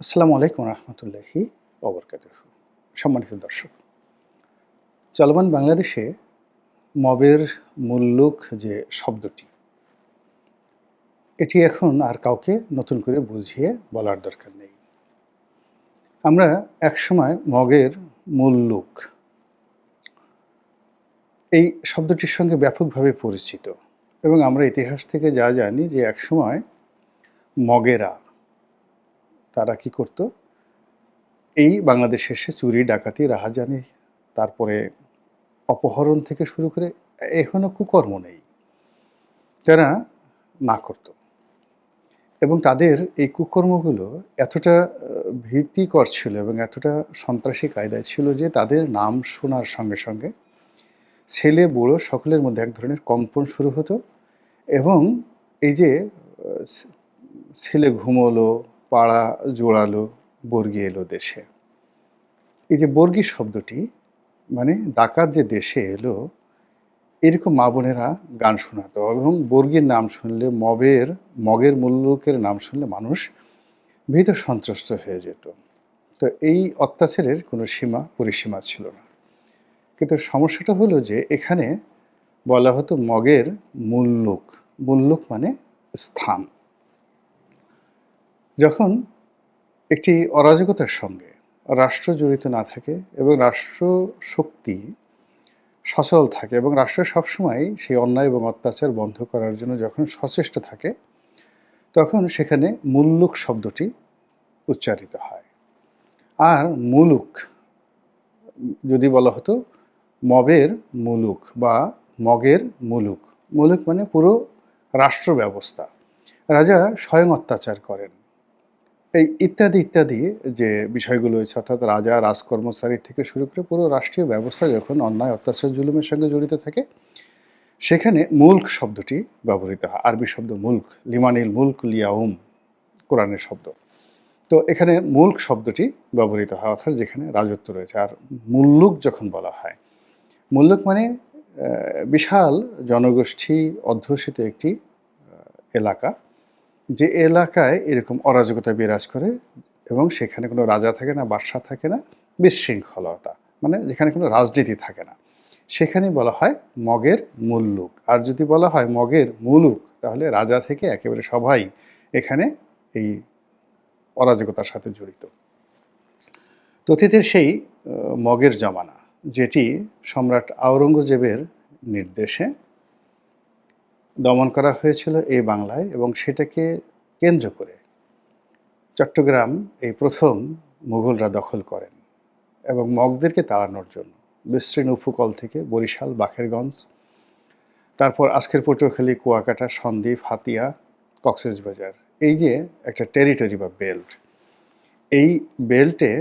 আসসালামু আলাইকুম রহমতুল্লাহি অবরকাত সম্মানিত দর্শক, চলমান বাংলাদেশে মবের মূল্যক যে শব্দটি, এটি এখন আর কাউকে নতুন করে বুঝিয়ে বলার দরকার নেই। আমরা একসময় মগের মূল্যক এই শব্দটির সঙ্গে ব্যাপকভাবে পরিচিত এবং আমরা ইতিহাস থেকে যা জানি যে একসময় মগেরা তারা কি করত? এই বাংলাদেশে এসে চুরি, ডাকাতি, রাহাজানি, তারপরে অপহরণ থেকে শুরু করে এখনও কুকর্ম নেই, যারা না করত। এবং তাদের এই কুকর্মগুলো এতটা ভীতিকর ছিল এবং এতটা সন্ত্রাসী কায়দায় ছিল যে তাদের নাম শোনার সঙ্গে সঙ্গে ছেলে, বুড়ো সকলের মধ্যে এক ধরনের কম্পন শুরু হতো এবং এই যে ছেলে ঘুমোলো পাড়া জোড়ালো, বর্গি এলো দেশে। এই যে বর্গি শব্দটি মানে ডাকাত যে দেশে এলো, এরকম মা বোনেরা গান শোনাতো এবং বর্গির নাম শুনলে মবের, মগের মুল্লুকের নাম শুনলে মানুষ ভীত সন্ত্রস্ত হয়ে যেত। তো এই অত্যাচারের কোনো সীমা, পরিসীমা ছিল না। কিন্তু সমস্যাটা হলো যে এখানে বলা হতো মগের মুল্লুক মুল্লুক মানে স্থান। যখন একটি অরাজকতার সঙ্গে রাষ্ট্র জড়িত না থাকে এবং রাষ্ট্র শক্তি সচল থাকে এবং রাষ্ট্র সবসময় সেই অন্যায় এবং অত্যাচার বন্ধ করার জন্য যখন সচেষ্ট থাকে, তখন সেখানে মুল্লুক শব্দটি উচ্চারিত হয়। আর মুলুক, যদি বলা হতো, মবের মুলুক বা মগের মুলুক। মুলুক মানে পুরো রাষ্ট্র ব্যবস্থা। রাজা স্বয়ং অত্যাচার করেন। এই ইত্যাদি ইত্যাদি যে বিষয়গুলো রয়েছে, অর্থাৎ রাজা, রাজকর্মচারী থেকে শুরু করে পুরো রাষ্ট্রীয় ব্যবস্থা যখন অন্যায়, অত্যাচার, জুলুমের সঙ্গে জড়িত থাকে, সেখানে মুল্ক শব্দটি ব্যবহৃত হয়। আরবি শব্দ মুল্ক, লিমানিল মুল্ক লিয়াউম, কোরআনের শব্দ। তো এখানে মুল্ক শব্দটি ব্যবহৃত হয়, অর্থাৎ যেখানে রাজত্ব রয়েছে। আর মুল্লুক যখন বলা হয়, মুল্লুক মানে বিশাল জনগোষ্ঠী অধ্যুষিত একটি এলাকা। যে এলাকায় এরকম অরাজকতা বিরাজ করে এবং সেখানে কোনো রাজা থাকে না, বাদশাহ থাকে না, বিশৃঙ্খলতা মানে যেখানে কোনো রাজনীতি থাকে না। সেখানে বলা হয় মগের মুল্লুক। আর যদি বলা হয় মগের মুলুক, তাহলে রাজা থেকে একেবারে সবাই এখানে এই অরাজকতার সাথে জড়িত। তো অতীতের সেই মগের জমানা, যেটি সম্রাট আওরঙ্গজেবের নির্দেশে দমন করা হয়েছিল এই বাংলায় এবং সেটাকে কেন্দ্র করে চট্টগ্রাম এই প্রথম মুঘলরা দখল করেন এবং মগদেরকে তাড়ানোর জন্য বিস্তীর্ণ উপকূল থেকে বরিশাল বাখেরগঞ্জ তারপর আজকের পটুয়াখালী, কুয়াকাটা, সন্দ্বীপ, হাতিয়া, কক্সবাজার এই যে একটা টেরিটরি বা বেল্ট এই বেল্টে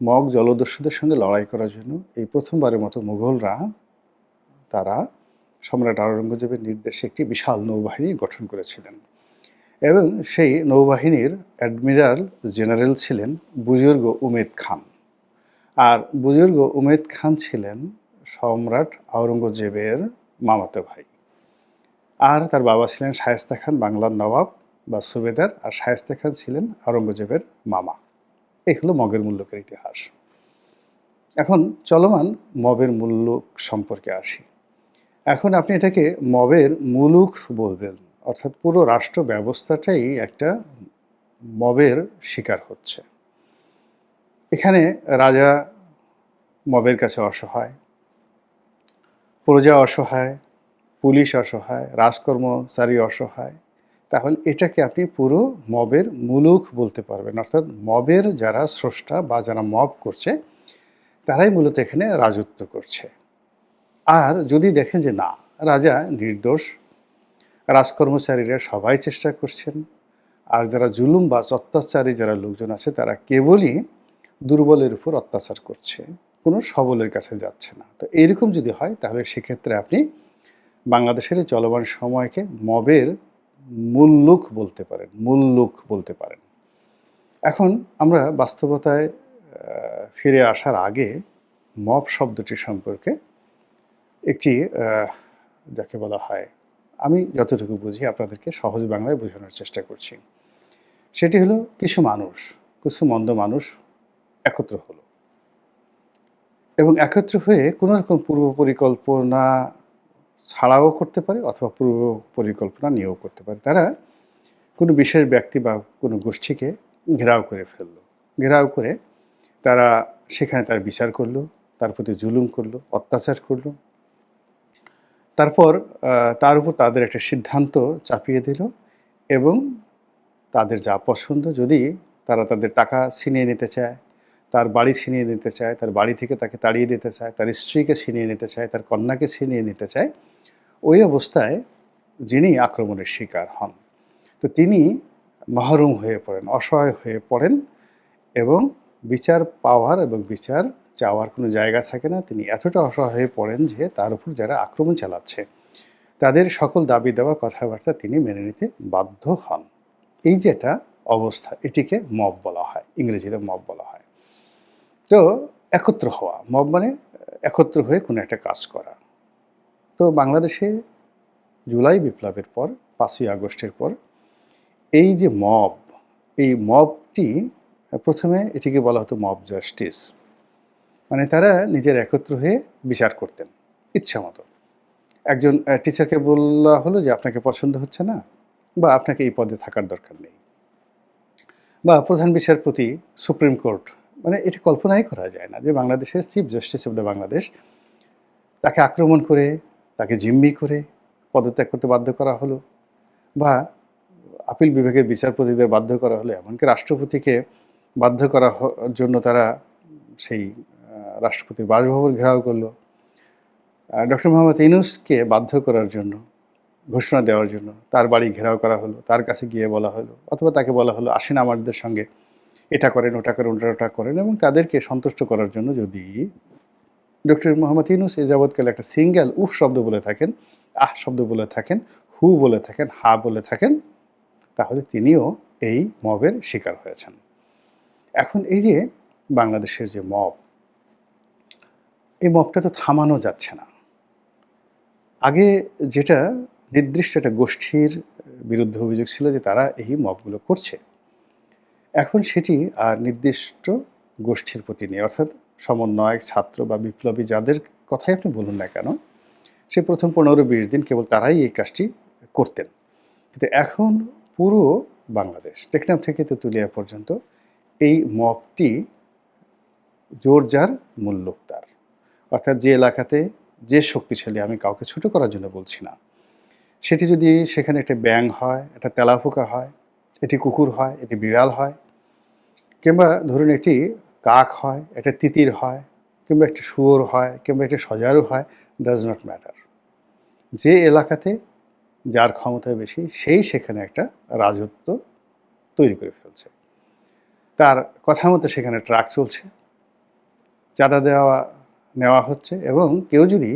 মগ জলদস্যুদের সঙ্গে লড়াই করার জন্য এই প্রথমবারের মতো মুঘলরা তারা সম্রাট আওরঙ্গজেবের নির্দেশে একটি বিশাল নৌবাহিনী গঠন করেছিলেন এবং সেই নৌবাহিনীর অ্যাডমিরাল জেনারেল ছিলেন বুজুর্গ উমেদ খান। আর বুজুর্গ উমেদ খান ছিলেন সম্রাট আওরঙ্গজেবের মামাতো ভাই। আর তার বাবা ছিলেন শায়েস্তা খান বাংলার নবাব বা সুবেদার, আর শায়েস্তা খান ছিলেন আওরঙ্গজেবের মামা। এই হলো মগের মূল্যকের ইতিহাস। এখন চলমান মবের মূল্য সম্পর্কে আসি। এখন আপনি এটাকে মবের মুলুক বলবেন। অর্থাৎ পুরো রাষ্ট্র ব্যবস্থাটাই একটা মবের শিকার হচ্ছে। এখানে রাজা মবের কাছে অসহায়, প্রজা অসহায়, পুলিশ অসহায়, রাজকর্মচারী অসহায়। তাহলে এটাকে আপনি পুরো মবের মুলুক বলতে পারবেন। অর্থাৎ মবের যারা স্রষ্টা বা যারা মব করছে, তারাই মূলত এখানে রাজত্ব করছে। আর যদি দেখেন যে না, রাজা নির্দোষ, রাজকর্মচারীরা সবাই চেষ্টা করছেন, আর যারা জুলুম বা অত্যাচারী যারা লোকজন আছে, তারা কেবলই দুর্বলের উপর অত্যাচার করছে, কোনো সবলের কাছে যাচ্ছে না। তো এরকম যদি হয়, তাহলে সেক্ষেত্রে আপনি বাংলাদেশের চলমান সময়কে মবের মূল লুক বলতে পারেন মূল লুক বলতে পারেন। এখন আমরা বাস্তবতায় ফিরে আসার আগে মব শব্দটি সম্পর্কে একটি যাকে বলা হয়, আমি যতটুকু বুঝি আপনাদেরকে সহজ বাংলায় বোঝানোর চেষ্টা করছি। সেটি হলো কিছু মানুষ, কিছু মন্দ মানুষ একত্র হলো। এবং একত্র হয়ে কোনো রকম পূর্ব পরিকল্পনা ছাড়াও করতে পারে অথবা পূর্ব পরিকল্পনা নিয়েও করতে পারে। তারা কোনো বিশেষ ব্যক্তি বা কোনো গোষ্ঠীকে ঘেরাও করে ফেলল। ঘেরাও করে তারা সেখানে তার বিচার করল, তার প্রতি জুলুম করল, অত্যাচার করল তারপর তার উপর তাদের একটা সিদ্ধান্ত চাপিয়ে দিল এবং তাদের যা পছন্দ, যদি তারা তাদের টাকা ছিনিয়ে নিতে চায়, তার বাড়ি ছিনিয়ে নিতে চায়, তার বাড়ি থেকে তাকে তাড়িয়ে দিতে চায়, তার স্ত্রীকে ছিনিয়ে নিতে চায়, তার কন্যাকে ছিনিয়ে নিতে চায়, ওই অবস্থায় যিনি আক্রমণের শিকার হন। তো তিনি মাহরুম হয়ে পড়েন, অসহায় হয়ে পড়েন এবং বিচার পাওয়ার এবং বিচার চাওয়ার কোনো জায়গা থাকে না, তিনি এতটা অসহায় হয়ে পড়েন যে তার উপর যারা আক্রমণ চালাচ্ছে, তাদের সকল দাবি দেওয়া কথাবার্তা তিনি মেনে নিতে বাধ্য হন। এই যে যেটা অবস্থা, এটিকে মব বলা হয়, ইংরেজিতে মব বলা হয়। তো একত্র হওয়া, মব মানে একত্র হয়ে কোনো একটা কাজ করা। তো বাংলাদেশে জুলাই বিপ্লবের পর, পাঁচই আগস্টের পর, এই যে মব, এই মবটি প্রথমে এটিকে বলা হতো মব জাস্টিস। মানে তারা নিজের একত্র হয়ে বিচার করতেন, ইচ্ছা মতো। একজন টিচারকে বলা হলো যে, আপনাকে পছন্দ হচ্ছে না বা আপনাকে এই পদে থাকার দরকার নেই। বা প্রধান বিচারপতি, সুপ্রিম কোর্ট মানে এটি কল্পনাই করা যায় না যে, বাংলাদেশের chief justice of the Bangladesh তাকে আক্রমণ করে, তাকে জিম্মি করে পদত্যাগ করতে বাধ্য করা হলো বা আপিল বিভাগের বিচারপতিদের বাধ্য করা হলো। এমনকি রাষ্ট্রপতিকে বাধ্য করা হ- জন্য তারা সেই রাষ্ট্রপতির বাসভবন ঘেরাও করল। ডক্টর মোহাম্মদ ইনুসকে বাধ্য করার জন্য, ঘোষণা দেওয়ার জন্য তার বাড়ি ঘেরাও করা হলো, তার কাছে গিয়ে বলা হলো, অথবা তাকে বলা হলো, আসেন আমাদের সঙ্গে, এটা করেন, ওটা করেন, ওটা ওটা করেন। এবং তাদেরকে সন্তুষ্ট করার জন্য যদি ডক্টর মোহাম্মদ ইনুস এ যাবৎকালে একটা সিঙ্গেল উফ শব্দ বলে থাকেন, আহ শব্দ বলে থাকেন, হু বলে থাকেন, হা বলে থাকেন, তাহলে তিনিও এই মবের শিকার হয়েছেন। এখন এই যে বাংলাদেশের যে মব এই মবটা তো থামানো যাচ্ছে না। আগে যেটা নির্দিষ্ট একটা গোষ্ঠীর বিরুদ্ধে অভিযোগ ছিল যে তারা এই মবগুলো করছে। এখন সেটি আর নির্দিষ্ট গোষ্ঠীর প্রতি নেই, অর্থাৎ সমন্বয়ক, ছাত্র বা বিপ্লবী যাদের কথাই আপনি বলুন না কেন, সে প্রথম পনেরো বিশ দিন কেবল তারাই এই কাজটি করতেন। কিন্তু এখন পুরো বাংলাদেশ, টেকনাফ থেকে তেঁতুলিয়া পর্যন্ত এই মবটি জোরজার মূল্যোক্তার অর্থাৎ যে এলাকাতে যে শক্তিশালী আমি কাউকে ছোট করার জন্য বলছি না, সেটি যদি সেখানে একটা ব্যাং হয়, একটা তেলাপোকা হয়, এটি কুকুর হয়, এটি বিড়াল হয়, কিংবা ধরুন এটি কাক হয়, একটা তিতির হয়, কিংবা একটা শুয়োর হয়, কিংবা একটা সজারু হয় ডাজ নট ম্যাটার যে এলাকাতে যার ক্ষমতা বেশি, সেই সেখানে একটা রাজত্ব তৈরি করে ফেলছে। তার কথা মতো সেখানে ট্রাক চলছে, চাঁদা দেওয়া নেওয়া হচ্ছে এবং কেউ যদি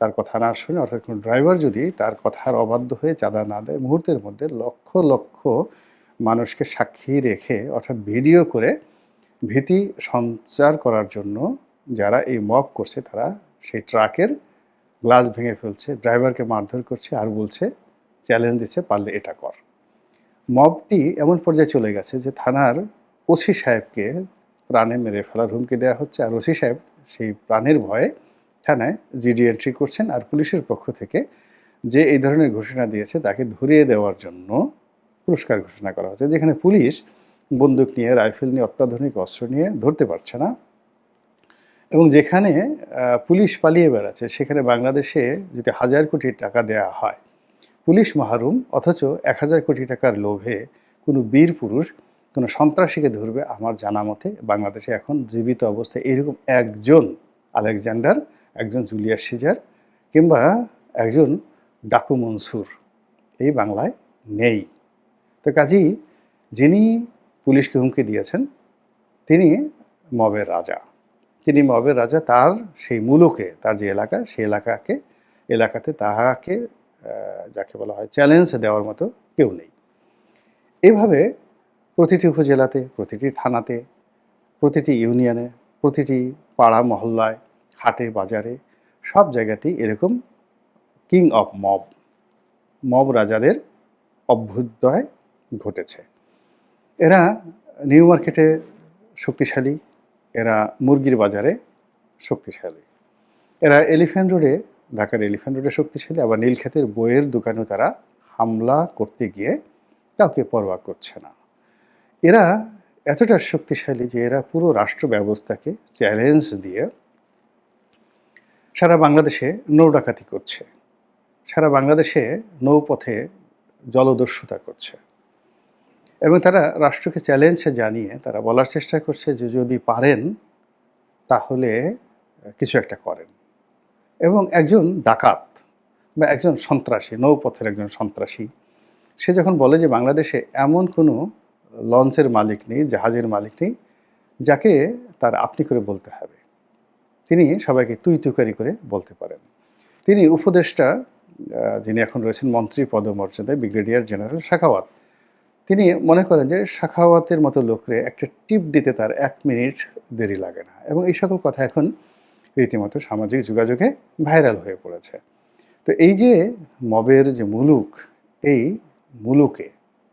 তার কথা না শুনে, অর্থাৎ কোনো ড্রাইভার যদি তার কথার অবাধ্য হয়ে চাঁদা না দেয়, মুহূর্তের মধ্যে লক্ষ লক্ষ মানুষকে সাক্ষী রেখে, অর্থাৎ ভিডিও করে ভীতি সঞ্চার করার জন্য যারা এই মব করছে, তারা সেই ট্রাকের গ্লাস ভেঙে ফেলছে, ড্রাইভারকে মারধর করছে আর বলছে চ্যালেঞ্জ দিচ্ছে, পারলে এটা কর। মবটি এমন পর্যায়ে চলে গেছে যে থানার ওসি সাহেবকে প্রাণে মেরে ফেলার হুমকি দেওয়া হচ্ছে। আর ওসি সাহেব সেই প্রাণের ভয়ে থানায় জিডি এন্ট্রি করছেন আর পুলিশের পক্ষ থেকে যে এই ধরনের ঘোষণা দিয়েছে তাকে ধরিয়ে দেওয়ার জন্য পুরস্কার ঘোষণা করা হচ্ছে যেখানে পুলিশ বন্দুক নিয়ে, রাইফেল নিয়ে, অত্যাধুনিক অস্ত্র নিয়ে ধরতে পারছে না এবং যেখানে পুলিশ পালিয়ে বেড়াচ্ছে সেখানে বাংলাদেশে যদি হাজার কোটি টাকা দেয়া হয়, পুলিশ মাহরুম অথচ এক হাজার কোটি টাকার লোভে কোনো বীর পুরুষ কোনো সন্ত্রাসীকে ধরবে আমার জানা মতে বাংলাদেশে এখন জীবিত অবস্থায় এরকম একজন আলেকজান্ডার, একজন জুলিয়াস সিজার কিংবা একজন ডাকু মনসুর এই বাংলায় নেই। তো কাজেই যিনি পুলিশকে হুমকি দিয়েছেন, তিনি মবের রাজা। তিনি মবের রাজা, তার সেই মূলকে, তার যে এলাকা, সেই এলাকাকে, এলাকাতে তাহাকে যাকে বলা হয় চ্যালেঞ্জ দেওয়ার মতো কেউ নেই। এইভাবে প্রতিটি উপজেলাতে, প্রতিটি থানাতে, প্রতিটি ইউনিয়নে, প্রতিটি পাড়া মহল্লায়, হাটে, বাজারে, সব জায়গাতেই এরকম কিং অফ মব মব রাজাদের অভ্যুদয় ঘটেছে। এরা নিউ মার্কেটে শক্তিশালী, এরা মুরগির বাজারে শক্তিশালী। এরা এলিফ্যান্ট রোডে, ঢাকার এলিফ্যান্ট রোডে শক্তিশালী, আবার নীলক্ষেতের বইয়ের দোকানেও তারা হামলা করতে গিয়ে কাউকে পরোয়া করছে না। এরা এতটা শক্তিশালী যে এরা পুরো রাষ্ট্র ব্যবস্থাকে চ্যালেঞ্জ দিয়ে সারা বাংলাদেশে নৌ ডাকাতি করছে। সারা বাংলাদেশে নৌপথে জলদস্যুতা করছে। এবং তারা রাষ্ট্রকে চ্যালেঞ্জ জানিয়ে তারা বলার চেষ্টা করছে যে যদি পারেন তাহলে কিছু একটা করেন। এবং একজন ডাকাত বা একজন সন্ত্রাসী, নৌপথের একজন সন্ত্রাসী, সে যখন বলে যে বাংলাদেশে এমন কোনো লঞ্চের মালিক নেই, জাহাজের মালিক নেই, যাকে তার আপনি করে বলতে হবে। তিনি সবাইকে তুই তুকারি করে বলতে পারেন। তিনি উপদেষ্টা যিনি এখন রয়েছেন মন্ত্রী পদমর্যাদায়, ব্রিগেডিয়ার জেনারেল শাখাওয়াত। তিনি মনে করেন যে শাখাওয়াতের মতো লোকরে একটা টিপ দিতে তার এক মিনিট দেরি লাগে না এবং এই সকল কথা এখন রীতিমতো সামাজিক যোগাযোগে ভাইরাল হয়ে পড়েছে। তো এই যে মবের যে মুলুক, এই মুলুকে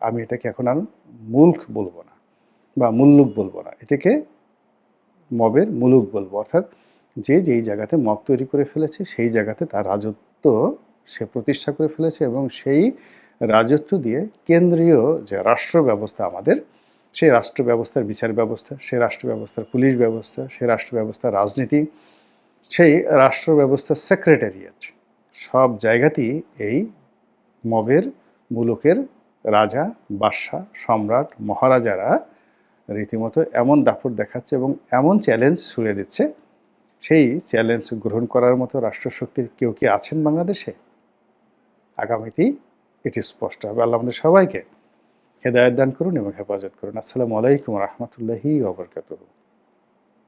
আমি এটাকে এখন আর মুল্ক বলব না বা মুল্লুক বলব না। এটাকে মবের মুলুক বলব। অর্থাৎ যে যেই জায়গাতে মব তৈরি করে ফেলেছে, সেই জায়গাতে তার রাজত্ব সে প্রতিষ্ঠা করে ফেলেছে এবং সেই রাজত্ব দিয়ে কেন্দ্রীয় যে রাষ্ট্র ব্যবস্থা আমাদের, সেই রাষ্ট্র ব্যবস্থার বিচার ব্যবস্থা, সেই রাষ্ট্র ব্যবস্থার পুলিশ ব্যবস্থা, সেই রাষ্ট্র ব্যবস্থার রাজনীতি, সেই রাষ্ট্র ব্যবস্থার সেক্রেটারিয়েট, সব জায়গাতেই এই মবের মুলুকের রাজা বাদশাহ সম্রাট, মহারাজারা রীতিমতো এমন দাপট দেখাচ্ছে এবং এমন চ্যালেঞ্জ ছুড়ে দিচ্ছে। সেই চ্যালেঞ্জ গ্রহণ করার মতো রাষ্ট্রশক্তির কেউ কি আছেন বাংলাদেশে? আগামীতেই এটি স্পষ্ট হবে। আল্লাহ আমাদের সবাইকে হেদায়ত দান করুন এবং হেফাজত করুন। আসসালামু আলাইকুম রহমতুল্লাহি ওবরকাতুহ